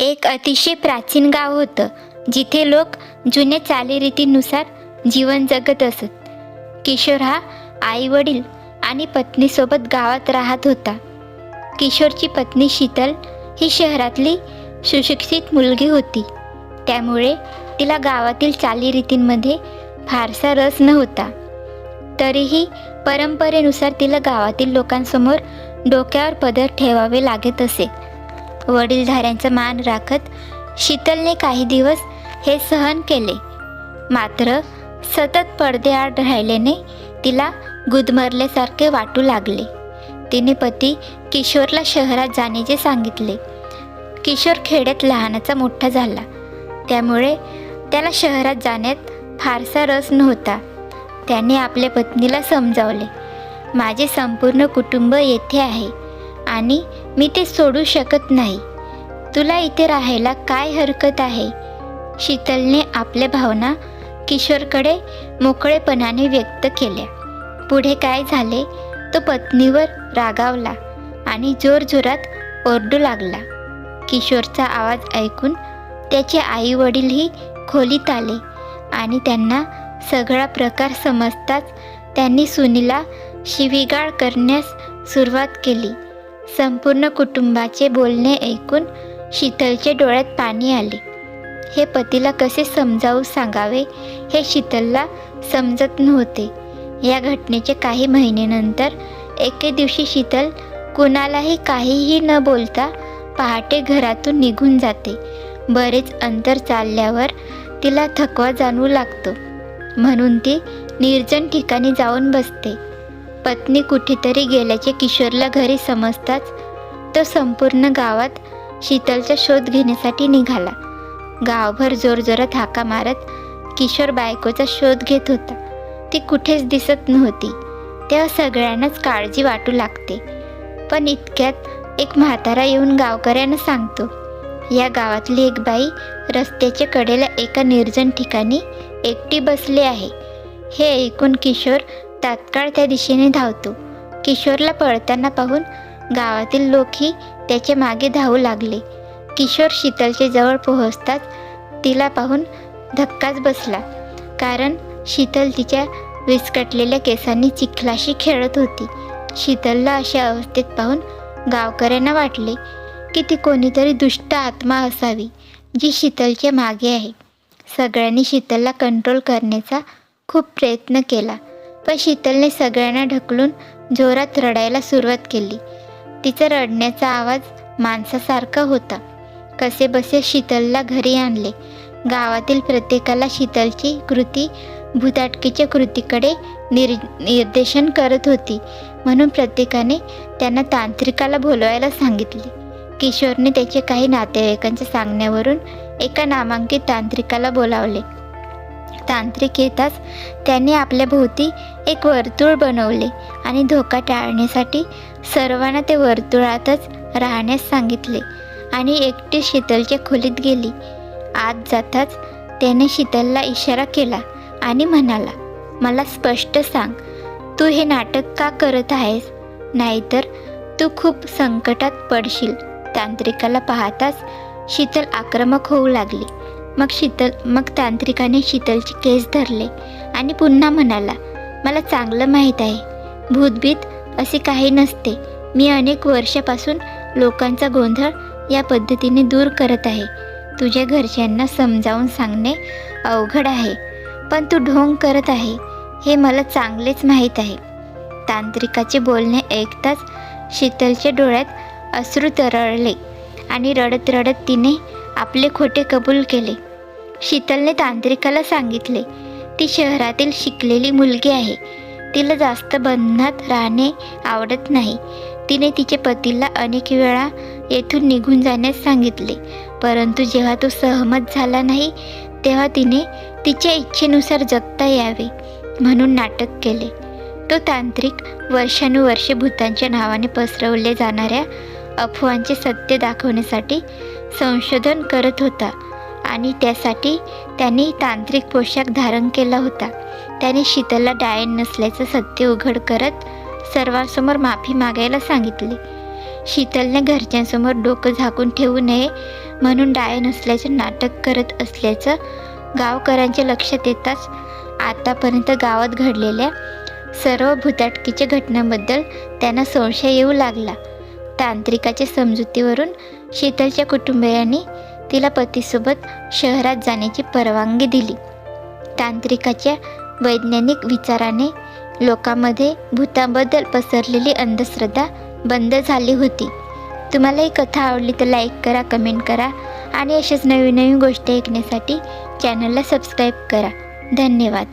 एक अतिशय प्राचीन गाव होतं जिथे लोक जुन्या चालीरीतीनुसार जीवन जगत असत. किशोर हा आई वडील आणि पत्नीसोबत गावात राहत होता. किशोरची पत्नी शीतल ही शहरातली सुशिक्षित मुलगी होती. त्यामुळे तिला गावातील चालीरीतींमध्ये फारसा रस नव्हता. तरीही परंपरेनुसार तिला गावातील लोकांसमोर डोक्यावर पदर ठेवावे लागत असे. वडीलधाऱ्यांचा मान राखत शीतलने काही दिवस हे सहन केले. मात्र सतत पडदेआड राहिल्याने तिला गुदमरल्यासारखे वाटू लागले. तिने पती किशोरला शहरात जाण्याचे सांगितले. किशोर खेड्यात लहानाचा मोठा झाला. त्यामुळे त्याला शहरात जाण्यात फारसा रस नव्हता. त्याने आपल्या पत्नीला समजावले माझे संपूर्ण कुटुंब येथे आहे आणि मी ते सोडू शकत नाही. तुला इथे राहायला काय हरकत आहे? शीतलने आपल्या भावना किशोरकडे मोकळेपणाने व्यक्त केल्या. पुढे काय झाले? तो पत्नीवर रागावला आणि जोरजोरात ओरडू लागला. किशोरचा आवाज ऐकून त्याचे आई वडीलही खोलीत आले आणि त्यांना सगळा प्रकार समजताच त्यांनी सुनीला शिवीगाळ करण्यास सुरुवात केली. संपूर्ण कुटुंबाचे बोलणे ऐकून शीतलच्या डोळ्यात पाणी आले. हे पतीला कसे समजावून सांगावे हे शीतलला समजत नव्हते. या घटनेचे काही महिन्यानंतर एके दिवशी शीतल कुणालाही काहीही न बोलता पहाटे घरातून निघून जाते. बरेच अंतर चालल्यावर तिला थकवा जाणवू लागतो. म्हणून ती निर्जन ठिकाणी जाऊन बसते. पत्नी कुठेतरी गेल्याचे किशोरला घरी समजताच तो संपूर्ण गावात शीतलचा शोध घेण्यासाठी निघाला. गावभर जोरजोरात हाका मारत किशोर बायकोचा शोध घेत होता. ती कुठेच दिसत नव्हती. तेव्हा सगळ्यांनाच काळजी वाटू लागते. पण इतक्यात एक म्हातारा येऊन गावकऱ्यांना सांगतो या गावातली एक बाई रस्त्याच्या कडेला एका निर्जन ठिकाणी एकटी बसली आहे. हे ऐकून किशोर तात्काळ त्या दिशेने धावतो. किशोरला पळताना पाहून गावातील लोकही त्याच्यामागे धावू लागले. किशोर शीतलच्या जवळ पोहोचताच तिला पाहून धक्काच बसला. कारण शीतल तिच्या विस्कटलेल्या केसांनी चिखलाशी खेळत होती. शीतलला अशा अवस्थेत पाहून गावकऱ्यांना वाटले की ती कोणीतरी दुष्ट आत्मा असावी जी शीतलच्या मागे आहे. सगळ्यांनी शीतलला कंट्रोल करण्याचा खूप प्रयत्न केला. पण शीतलने सगळ्यांना ढकलून जोरात रडायला सुरुवात केली. तिचा रडण्याचा आवाज माणसासारखा होता. कसे बसे शीतलला घरी आणले. गावातील प्रत्येकाला शीतलची कृती भूताटकीच्या कृतीकडे निर निर्देशन करत होती. म्हणून प्रत्येकाने त्यांना तांत्रिकाला बोलवायला सांगितले. किशोरने त्याचे काही नातेवाईकांच्या सांगण्यावरून एका नामांकित तांत्रिकाला बोलावले. तांत्रिक येताच त्यांनी आपल्या भोवती एक वर्तुळ बनवले आणि धोका टाळण्यासाठी सर्वांना ते वर्तुळातच राहण्यास सांगितले आणि एकटी शीतलच्या खोलीत गेली. आत जाताच त्याने शीतलला इशारा केला आणि म्हणाला मला स्पष्ट सांग तू हे नाटक का करत आहेस? नाहीतर तू खूप संकटात पडशील. तांत्रिकाला पाहताच शीतल आक्रमक होऊ लागली. मग शीतल मग तांत्रिकाने शीतलचे केस धरले आणि पुन्हा म्हणाला मला चांगलं माहीत आहे. भूतभीत असे काही नसते. मी अनेक वर्षापासून लोकांचा गोंधळ या पद्धतीने दूर करत आहे. तुझ्या घरच्यांना समजावून सांगणे अवघड आहे पण तू ढोंग करत आहे. हे मला चांगलेच माहीत आहे. तांत्रिकाचे बोलणे ऐकताच शीतलच्या डोळ्यात अश्रू तरळले आणि रडत रडत तिने आपले खोटे कबूल केले. शीतलने तांत्रिकाला सांगितले ती शहरातील शिकलेली मुलगी आहे. तिला जास्त बंधनात राहणे आवडत नाही. तिने तिचे पतीला अनेक वेळा येथून निघून जाण्यास सांगितले. परंतु जेव्हा तो सहमत झाला नाही तेव्हा तिने तिच्या इच्छेनुसार जगता यावे म्हणून नाटक केले. तो तांत्रिक वर्षानुवर्षे भूतांच्या नावाने पसरवले जाणाऱ्या अफवांचे सत्य दाखवण्यासाठी संशोधन करत होता आणि त्यासाठी त्यांनी तांत्रिक पोशाख धारण केला होता. त्याने शीतलला डायन नसल्याचं सत्य उघड करत सर्वांसमोर माफी मागायला सांगितले. शीतलने घरच्यांसमोर डोकं झाकून ठेवू नये म्हणून डायन असल्याचं नाटक करत असल्याचं गावकऱ्यांच्या लक्षात येताच आतापर्यंत गावात घडलेल्या सर्व भुताटकीच्या घटनांबद्दल त्यांना संशय येऊ लागला. तांत्रिकाच्या समजुतीवरून शीतलच्या कुटुंबियांनी तिला पतीसोबत शहरात जाण्याची परवानगी दिली. तांत्रिकाच्या वैज्ञानिक विचाराने लोकांमध्ये भूताबद्दल पसरलेली अंधश्रद्धा बंद झाली होती. तुम्हाला ही कथा आवडली तर लाईक करा कमेंट करा आणि अशाच नवीन नवीन गोष्टी ऐकण्यासाठी चॅनलला सबस्क्राईब करा. धन्यवाद.